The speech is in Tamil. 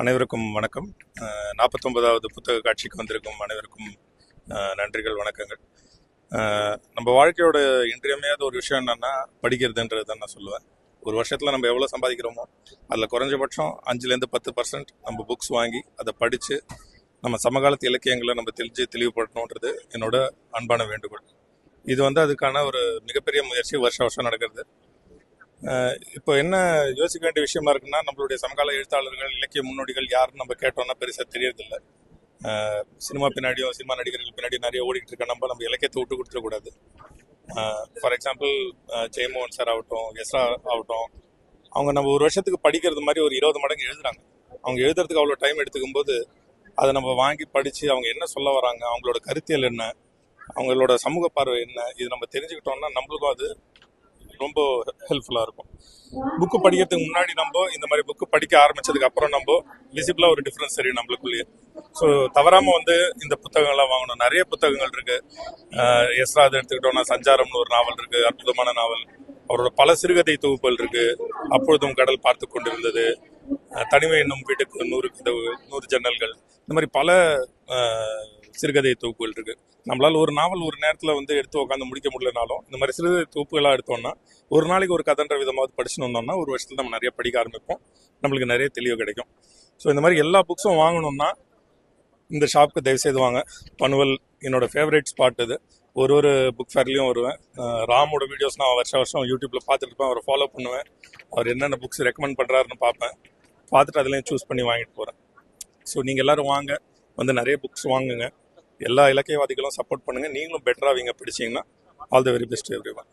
அனைவருக்கும் வணக்கம். நாற்பத்தொன்பதாவது புத்தக காட்சிக்கு வந்திருக்கும் அனைவருக்கும் நன்றிகள் வணக்கங்கள். நம்ம வாழ்க்கையோட இன்றியமையாத ஒரு விஷயம் என்னன்னா படிக்கிறதுன்றது தான் நான் சொல்லுவேன். ஒரு வருஷத்தில் நம்ம எவ்வளோ சம்பாதிக்கிறோமோ அதில் குறைஞ்சபட்சம் அஞ்சுலேருந்து பத்து பர்சன்ட் நம்ம புக்ஸ் வாங்கி அதை படித்து நம்ம சமகாலத்து இலக்கியங்களை நம்ம தெளிஞ்சு தெளிவுபடுத்தணுன்றது என்னோட அன்பான வேண்டுகோள். இது வந்து அதுக்கான ஒரு மிகப்பெரிய முயற்சி வருஷம் வருஷம் நடக்கிறது. இப்போ என்ன யோசிக்க வேண்டிய விஷயமா இருக்குன்னா நம்மளுடைய சமகால எழுத்தாளர்கள் இலக்கிய முன்னோடிகள் யாருன்னு நம்ம கேட்டோம்னா பெருசாக தெரியறதில்ல. சினிமா பின்னாடியும் சினிமா நடிகர்கள் பின்னாடி நிறைய ஓடிட்டு இருக்க நம்ம நம்ம இலக்கியத்தை விட்டு கொடுத்துடக்கூடாது. ஃபார் எக்ஸாம்பிள் ஜெயமோகன் சார் ஆகட்டும் எஸ்ரா ஆகட்டும் அவங்க நம்ம ஒரு வருஷத்துக்கு படிக்கிறது மாதிரி ஒரு இருபது மடங்கு எழுதுறாங்க. அவங்க எழுதுறதுக்கு அவ்வளோ டைம் எடுத்துக்கும் போது அதை நம்ம வாங்கி படித்து அவங்க என்ன சொல்ல வராங்க அவங்களோட கருத்தியல் என்ன அவங்களோட சமூக பார்வை என்ன இது நம்ம தெரிஞ்சுக்கிட்டோம்னா நம்மளுக்கும் அது ரொம்ப ஹெல்ப்ஃபுல்லாக இருக்கும். புக்கு படிக்கிறதுக்கு முன்னாடி நம்ம இந்த மாதிரி புக்கு படிக்க ஆரம்பிச்சதுக்கு அப்புறம் நம்ம விசிபிளாக ஒரு டிஃப்ரென்ஸ் தெரியும் நம்மளுக்குள்ளேயே. ஸோ தவறாமல் வந்து இந்த புத்தகங்கள்லாம் வாங்கணும். நிறைய புத்தகங்கள் இருக்கு. அஹ் எஸ்ராது எடுத்துக்கிட்டோம்னா சஞ்சாரம்னு ஒரு நாவல் இருக்கு அற்புதமான நாவல். அவரோட பல சிறுகதை தொகுப்புகள் இருக்கு. அப்பொழுதும் கடல் பார்த்து கொண்டிருந்தது. தனிமை என்னும் வீட்டுக்கு நூறு கதவு நூறு ஜன்னல்கள். இந்த மாதிரி பல சிறுகதை தொகுப்புகள் இருக்கு. நம்மளால் ஒரு நாவல் ஒரு நேரத்தில் வந்து எடுத்து உட்காந்து முடிக்க முடியலனாலும் இந்த மாதிரி சிறுகதை தொகுப்புகளாக எடுத்தோம்னா ஒரு நாளைக்கு ஒரு கதன்ற விதமாவது படிச்சுட்டு வந்தோம்னா ஒரு வருஷத்தில் நம்ம நிறைய படிக்க ஆரம்பிப்போம். நம்மளுக்கு நிறைய தெளிவு கிடைக்கும். ஸோ இந்த மாதிரி எல்லா புக்ஸும் வாங்கணும்னா இந்த ஷாப்புக்கு தயவு செய்து வாங்க. பனுவல் என்னோட ஃபேவரட் ஸ்பாட் இது. ஒரு ஒரு புக் ஃபேர்லேயும் வருவேன். ராமோட வீடியோஸ் நான் வருஷம் வருஷம் யூடியூப்பில் பார்த்துருப்பேன் அவரை ஃபாலோ பண்ணுவேன். அவர் என்னென்ன புக்ஸ் ரெக்கமெண்ட் பண்ணுறாருன்னு பார்ப்பேன். பார்த்துட்டு அதுலேயும் சூஸ் பண்ணி வாங்கிட்டு போகிறேன் ஸோ நீங்கள் எல்லோரும் வாங்க. வந்து நிறைய புக்ஸ் வாங்குங்க. எல்லா இலக்கியவாதிகளும் சப்போர்ட் பண்ணுங்க. நீங்களும் பெட்டராக அவங்க பிடிச்சிங்கன்னா all the very best everyone